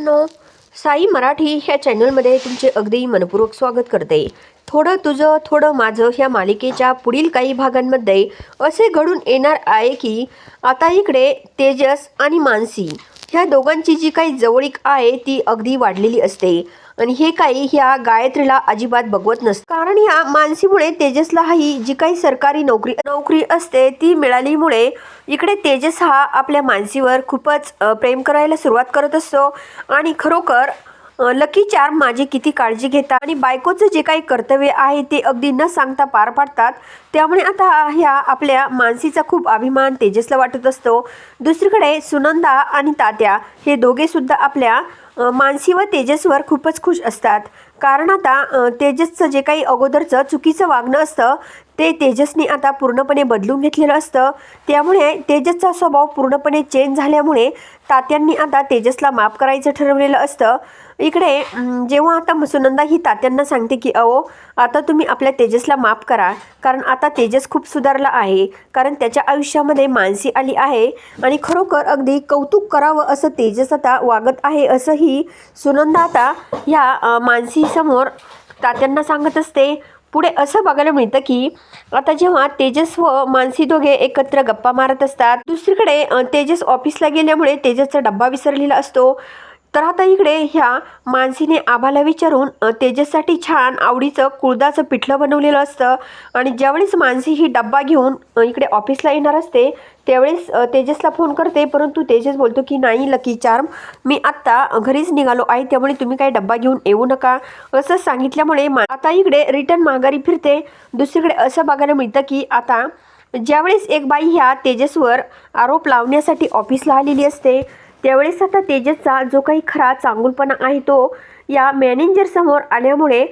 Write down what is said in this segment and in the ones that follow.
No Sai Marathi ह्या चॅनलमध्ये तुमचे अगदी मनपूर्वक स्वागत करते. थोडं तुझं थोडं माझं ह्या मालिकेच्या पुढील काही भागांमध्ये असे घडून येणार आहे की आता इकडे तेजस आणि मानसी ह्या दोघांची जी काही जवळीक आहे ती अगदी वाढलेली असते. आणि हे काही ह्या गायत्रीला अजिबात बघवत नसतं. कारण ह्या मानसीमुळे तेजसला ही जी काही सरकारी नोकरी नोकरी असते ती मिळालीमुळे इकडे तेजस हा आपल्या मानसीवर खूपच प्रेम करायला सुरुवात करत असतो. आणि खरोखर लकी चार माझी किती काळजी घेतात आणि बायकोचं जे काही कर्तव्य आहे ते अगदी न सांगता पार पाडतात. त्यामुळे आता ह्या आपल्या मानसीचा खूप अभिमान तेजसला वाटत असतो. दुसरीकडे सुनंदा आणि तात्या हे दोघेसुद्धा आपल्या मानसी व तेजसवर खूपच खुश असतात. कारण आता तेजसचं जे काही अगोदरचं चुकीचं वागणं असतं ते तेजसने आता पूर्णपणे बदलून घेतलेलं असतं. त्यामुळे तेजसचा स्वभाव पूर्णपणे चेंज झाल्यामुळे तात्यांनी आता तेजसला माफ करायचं ठरवलेलं असतं. इकडे जेव्हा आता सुनंदा ही तात्यांना सांगते की अहो आता तुम्ही आपल्या तेजसला माफ करा. कारण आता तेजस खूप सुधारला आहे. कारण त्याच्या आयुष्यामध्ये मानसी आली आहे. आणि खरोखर अगदी कौतुक करावं असं तेजस आता वागत आहे असंही सुनंदा आता ह्या मानसीसमोर तात्यांना सांगत असते. पुढे असं बघायला मिळतं की आता जेव्हा तेजस व मानसी दोघे एकत्र गप्पा मारत असतात दुसरीकडे तेजस ऑफिसला गेल्यामुळे तेजसचा डब्बा विसरलेला असतो. तर आता इकडे ह्या मानसीने आभाला विचारून तेजससाठी छान आवडीचं कुळदाचं पिठलं बनवलेलं असतं. आणि ज्यावेळेस मानसी ही डब्बा घेऊन इकडे ऑफिसला येणार असते त्यावेळेस तेजसला फोन करते. परंतु तेजस बोलतो की नाही लकी चार्म मी आत्ता घरीच निघालो आहे त्यामुळे तुम्ही काही डब्बा घेऊन येऊ नका. असं सांगितल्यामुळे मा- आता इकडे रिटर्न माघारी फिरते. दुसरीकडे असं बघायला मिळतं की आता ज्यावेळेस एक बाई ह्या तेजसवर आरोप लावण्यासाठी ऑफिसला आलेली असते त्यावेळेस आता तेजसचा जो काही खरा चांगुलपणा आहे तो या मॅनेजरसमोर आल्यामुळे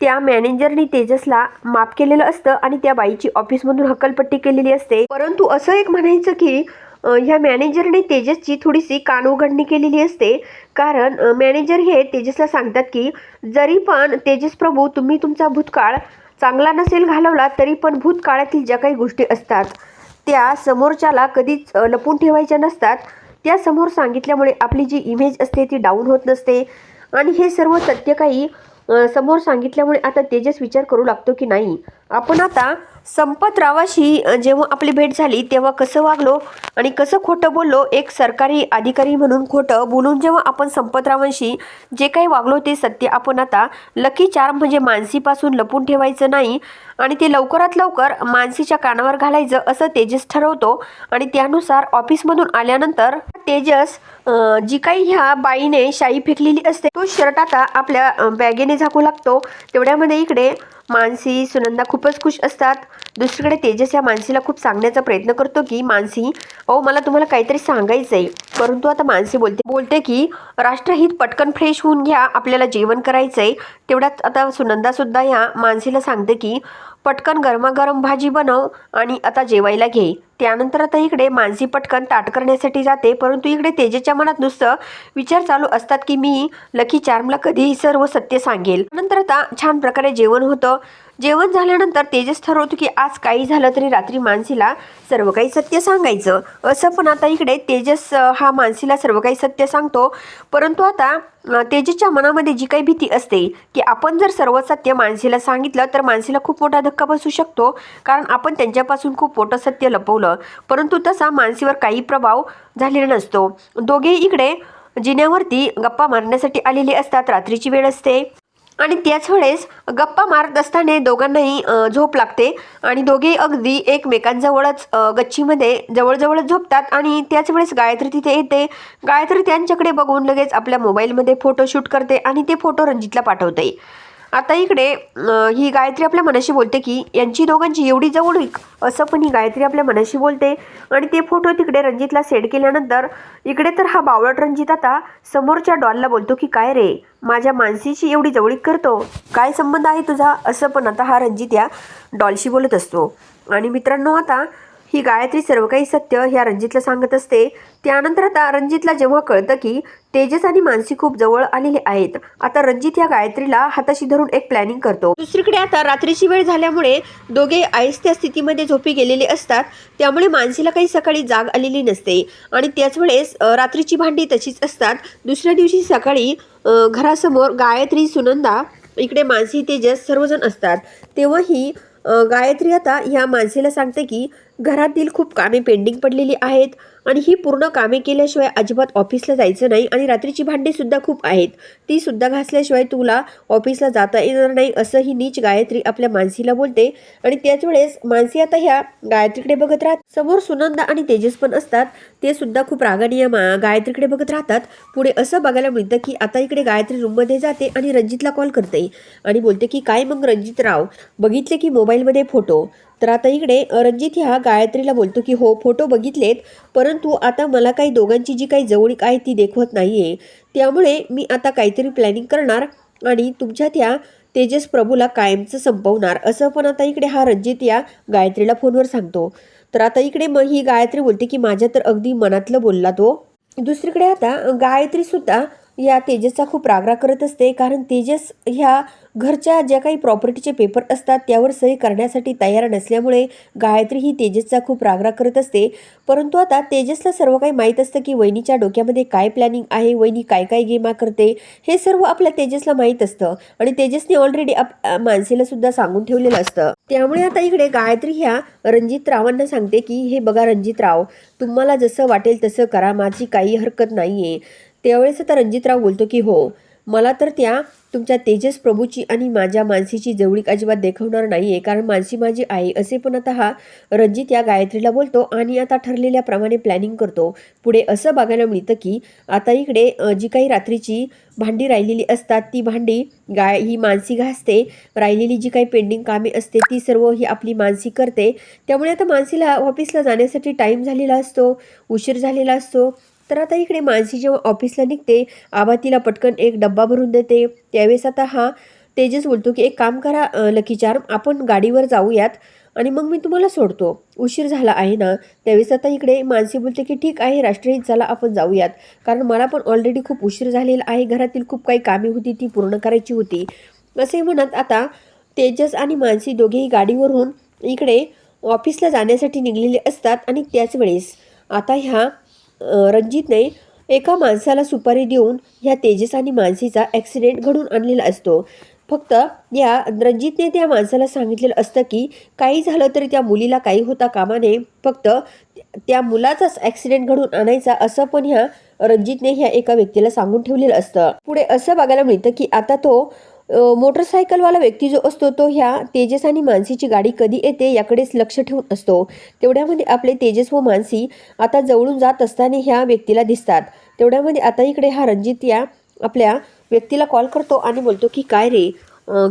त्या मॅनेजरनी तेजसला माफ केलेलं असतं आणि त्या बाईची ऑफिसमधून हकलपट्टी केलेली असते. परंतु असं एक म्हणायचं की ह्या मॅनेजरने तेजसची थोडीशी कानउघडणी केलेली असते. कारण मॅनेजर हे तेजसला सांगतात की जरी पण तेजस प्रभू तुम्ही तुमचा भूतकाळ चांगला नसेल घालवला तरी पण भूतकाळातील ज्या काही गोष्टी असतात त्या समोरच्याला कधीच लपून ठेवायच्या नसतात. त्यासमोर सांगितल्यामुळे आपली जी इमेज असते ती डाऊन होत नसते. आणि हे सर्व सत्य काही समोर सांगितल्यामुळे आता तेजस विचार करू लागतो की नाही. आपण आता संपतरावाशी जेव्हा आपली भेट झाली तेव्हा कसं वागलो आणि कसं खोटं बोललो एक सरकारी अधिकारी म्हणून खोटं बोलून जेव्हा आपण संपतरावांशी जे काही वागलो ते सत्य आपण आता लकी चार्म म्हणजे मानसीपासून लपून ठेवायचं नाही आणि ते लवकरात लवकर मानसीच्या कानावर घालायचं असं तेजस ठरवतो आणि त्यानुसार ऑफिसमधून आल्यानंतर तेजस जी काही ह्या बाईने शाई फेकलेली असते तो शर्ट आता आपल्या बॅगेने झाकू लागतो. तेवढ्यामध्ये इकडे मानसी सुनंदा खूपच खुश असतात. दुसरीकडे तेजस या मानसीला खूप सांगण्याचा प्रयत्न करतो की मानसी अहो मला तुम्हाला काहीतरी सांगायचं आहे परंतु आता मानसी बोलते बोलते की राष्ट्रहित पटकन फ्रेश होऊन घ्या आपल्याला जेवण करायचं आहे तेवढ्यात आता सुनंदा सुद्धा या मानसीला सांगते की पटकन गरमागरम भाजी बनव आणि आता जेवायला घे. त्यानंतर आता इकडे मानसी पटकन ताट करण्यासाठी जाते परंतु इकडे तेजेच्या मनात नुसतं विचार चालू असतात की मी लकी चार्मला कधीही सर्व सत्य सांगेल. नंतर आता छान प्रकारे जेवण होतं. जेवण झाल्यानंतर तेजस ठरवतो की आज काही झालं तरी रात्री मानसीला सर्व काही सत्य सांगायचं. असं पण आता इकडे तेजस हा मानसीला सर्व काही सत्य सांगतो. परंतु आता तेजसच्या मनामध्ये जी काही भीती असते की आपण जर सर्व सत्य मानसीला सांगितलं तर मानसीला खूप मोठा धक्का बसू शकतो. कारण आपण त्यांच्यापासून खूप मोठं सत्य लपवलं. परंतु तसा मानसीवर काही प्रभाव झालेला नसतो. दोघे इकडे जिन्यावरती गप्पा मारण्यासाठी आलेले असतात. रात्रीची वेळ असते. आणि त्याच वेळेस गप्पा मारत असताना दोघांनाही झोप लागते. आणि दोघे अगदी एकमेकांजवळच गच्चीमध्ये जवळजवळच झोपतात. आणि त्याच वेळेस गायत्री तिथे येते. गायत्री त्यांच्याकडे बघून लगेच आपल्या मोबाईलमध्ये फोटो शूट करते आणि ते फोटो रंजितला पाठवते. आता इकडे ही गायत्री आपल्या मनाशी बोलते की यांची दोघांची एवढी जवळीक असं पण ही गायत्री आपल्या मनाशी बोलते. आणि ते फोटो तिकडे रणजितला सेंड केल्यानंतर इकडे तर हा बावळट रणजित आता समोरच्या डॉलला बोलतो की काय रे माझ्या मानसीची एवढी जवळीक करतो? काय संबंध आहे तुझा? असं पण आता हा रणजित या डॉलशी बोलत असतो. आणि मित्रांनो आता ही गायत्री सर्व काही सत्य ह्या रणजितला सांगत असते. त्यानंतर आता रणजितला जेव्हा कळतं की तेजस आणि मानसी खूप जवळ आलेले आहेत आता रणजित या गायत्रीला हाताशी धरून एक प्लॅनिंग करतो. दुसरीकडे आता रात्रीची वेळ झाल्यामुळे दोघे आयस्त्या स्थितीमध्ये झोपी गेलेले असतात त्यामुळे मानसीला काही सकाळी जाग आलेली नसते आणि त्याच वेळेस रात्रीची भांडी तशीच असतात. दुसऱ्या दिवशी सकाळी घरासमोर गायत्री सुनंदा इकडे मानसी तेजस सर्वजण असतात. तेव्हाही गायत्री आता ह्या माणसेला सांगते की घरातील खूप कामे पेंडिंग पडलेली आहेत आणि ही पूर्ण कामे केल्याशिवाय अजिबात ऑफिसला जायचं नाही आणि रात्रीची भांडीसुद्धा खूप आहेत. ती सुद्धा घासल्याशिवाय तुला ऑफिसला जाता येणार नाही असं ही नीच गायत्री आपल्या मानसीला बोलते. आणि त्याच वेळेस मानसी आता ह्या गायत्रीकडे बघत राहत. समोर सुनंदा आणि तेजस पण असतात. ते सुद्धा खूप रागाने मा- गायत्रीकडे बघत राहतात. पुढे असं बघायला मिळतं की आता इकडे गायत्री रूममध्ये जाते आणि रणजितला कॉल करते. आणि बोलते की काय मग रणजित राव बघितले की मोबाईलमध्ये फोटो? तर आता इकडे रणजित ह्या गायत्रीला बोलतो की हो फोटो बघितलेत परंतु आता मला काही दोघांची जी काही जवळीक आहे ती देखवत नाही आहे त्यामुळे मी आता काहीतरी प्लॅनिंग करणार आणि तुमच्या त्या तेजस प्रभूला कायमचं संपवणार. असं पण आता इकडे हा रणजित या गायत्रीला फोनवर सांगतो. तर आता इकडे मग ही गायत्री बोलते की माझ्या तर अगदी मनातलं बोलला तो. दुसरीकडे आता गायत्रीसुद्धा या तेजसचा खूप रागराग करत असते कारण तेजस ह्या घरच्या ज्या काही प्रॉपर्टीचे पेपर असतात त्यावर सही करण्यासाठी तयार नसल्यामुळे गायत्री ही तेजसचा खूप रागराग करत असते. परंतु आता तेजसला सर्व काही माहीत असतं की वहिनीच्या डोक्यामध्ये काय प्लॅनिंग आहे वहिनी काय काय गेमा करते हे सर्व आपल्या तेजसला माहीत असतं. आणि तेजसने ऑलरेडी आप माणसेला सुद्धा सांगून ठेवलेलं असतं. त्यामुळे आता इकडे गायत्री ह्या रणजित रावांना सांगते की हे बघा रणजित राव तुम्हाला जसं वाटेल तसं करा माझी काही हरकत नाही आहे त्यावेळेस आता रणजितराव बोलतो की हो मला तर त्या तुमच्या तेजस प्रभूची आणि माझ्या मानसीची जवळीक अजिबात देखवणार नाही आहे कारण मानसी माझी आहे असे पण आता हा रणजित या गायत्रीला बोलतो आणि आता ठरलेल्याप्रमाणे प्लॅनिंग करतो. पुढे असं बघायला मिळतं की आता इकडे जी काही रात्रीची भांडी राहिलेली असतात ती भांडी गाय ही मानसी घासते. राहिलेली जी काही पेंडिंग कामे असते ती सर्व ही आपली मानसी करते. त्यामुळे आता मानसीला ऑफिसला जाण्यासाठी टाईम झालेला असतो उशीर झालेला असतो. तर आता इकडे मानसी जेव्हा ऑफिसला निघते आबा तिला पटकन एक डब्बा भरून देते. त्यावेळेस आता हा तेजस बोलतो की एक काम करा लकी चार्म आपण गाडीवर जाऊयात आणि मग मी तुम्हाला सोडतो. उशीर झाला आहे ना? त्यावेळेस आता इकडे मानसी बोलते की ठीक आहे राष्ट्रहित चला आपण जाऊयात. कारण मला पण ऑलरेडी खूप उशीर झालेला आहे. घरातील खूप काही कामे होती ती पूर्ण करायची होती. असे म्हणत आता तेजस आणि मानसी दोघेही गाडीवरून इकडे ऑफिसला जाण्यासाठी निघलेले असतात आणि त्याच वेळेस आता ह्या रणजितने एका माणसाला सुपारी देऊन ह्या तेजस आणि मानसीचा ॲक्सिडेंट घडून आणलेला असतो. फक्त या रणजितने त्या माणसाला सांगितलेलं असतं की काही झालं तरी त्या मुलीला काही होता कामा नये फक्त त्या मुलाचाच ॲक्सिडेंट घडून आणायचा असं पण ह्या रणजितने ह्या एका व्यक्तीला सांगून ठेवलेलं असतं. पुढे असं बघायला मिळतं की आता तो मोटरसायकलवाला व्यक्ती जो असतो तो ह्या तेजस आणि मानसीची गाडी कधी येते याकडेच लक्ष ठेवून असतो. तेवढ्यामध्ये आपले तेजस व मानसी आता जवळून जात असताना ह्या व्यक्तीला दिसतात. तेवढ्यामध्ये आता इकडे हा रणजित या आपल्या व्यक्तीला कॉल करतो आणि बोलतो की काय रे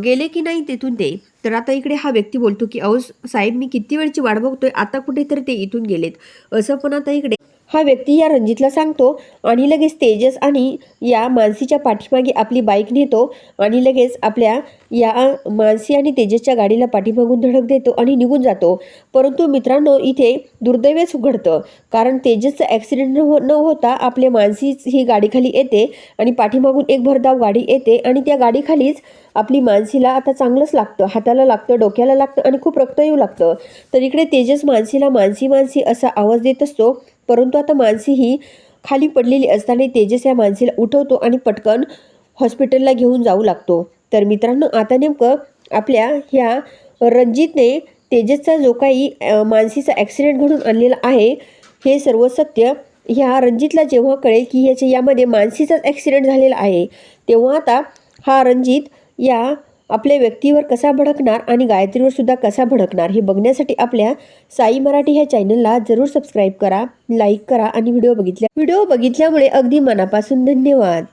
गेले की नाही तेथून ते? तर आता इकडे हा व्यक्ती बोलतो की अहो साहेब मी किती वेळची वाट बघतोय आता कुठेतरी ते इथून गेलेत. असं पण आता इकडे हा व्यक्ती या रणजितला सांगतो आणि लगेच तेजस आणि या मानसीच्या पाठीमागे आपली बाईक नेतो आणि लगेच आपल्या या मानसी आणि तेजसच्या गाडीला पाठीमागून धडक देतो आणि निघून जातो. परंतु मित्रांनो इथे दुर्दैवच उघडतं. कारण तेजसचा ॲक्सिडेंट न हो न होता आपल्या मानसीच ही गाडीखाली येते आणि पाठीमागून एक भरधाव गाडी येते आणि त्या गाडीखालीच आपली मानसीला आता चांगलंच लागतं. हाताला लागतं डोक्याला लागतं आणि खूप रक्त येऊ लागतं. तर इकडे तेजस मानसीला मानसी मानसी असा आवाज देत असतो परंतु आता मानसी ही खाली पडलेली असताना तेजस या मानसीला उठवतो आणि पटकन हॉस्पिटलला घेऊन जाऊ लागतो. तर मित्रांनो आता नेमकं आपल्या ह्या रणजितने तेजसचा जो काही मानसीचा ॲक्सिडेंट घडून आणलेला आहे हे सर्व सत्य ह्या रणजितला जेव्हा कळेल की ह्याच्या यामध्ये मानसीचाच ॲक्सिडेंट झालेला आहे तेव्हा आता हा रणजित या आपल्या व्यक्तीवर कसा भडकणार आणि गायत्रीवर सुद्धा कसा भडकणार हे बघण्यासाठी आपल्या साई मराठी ह्या चॅनलला जरूर सबस्क्राईब करा लाईक करा आणि व्हिडिओ बघितल्या व्हिडिओ बघितल्यामुळे अगदी मनापासून धन्यवाद.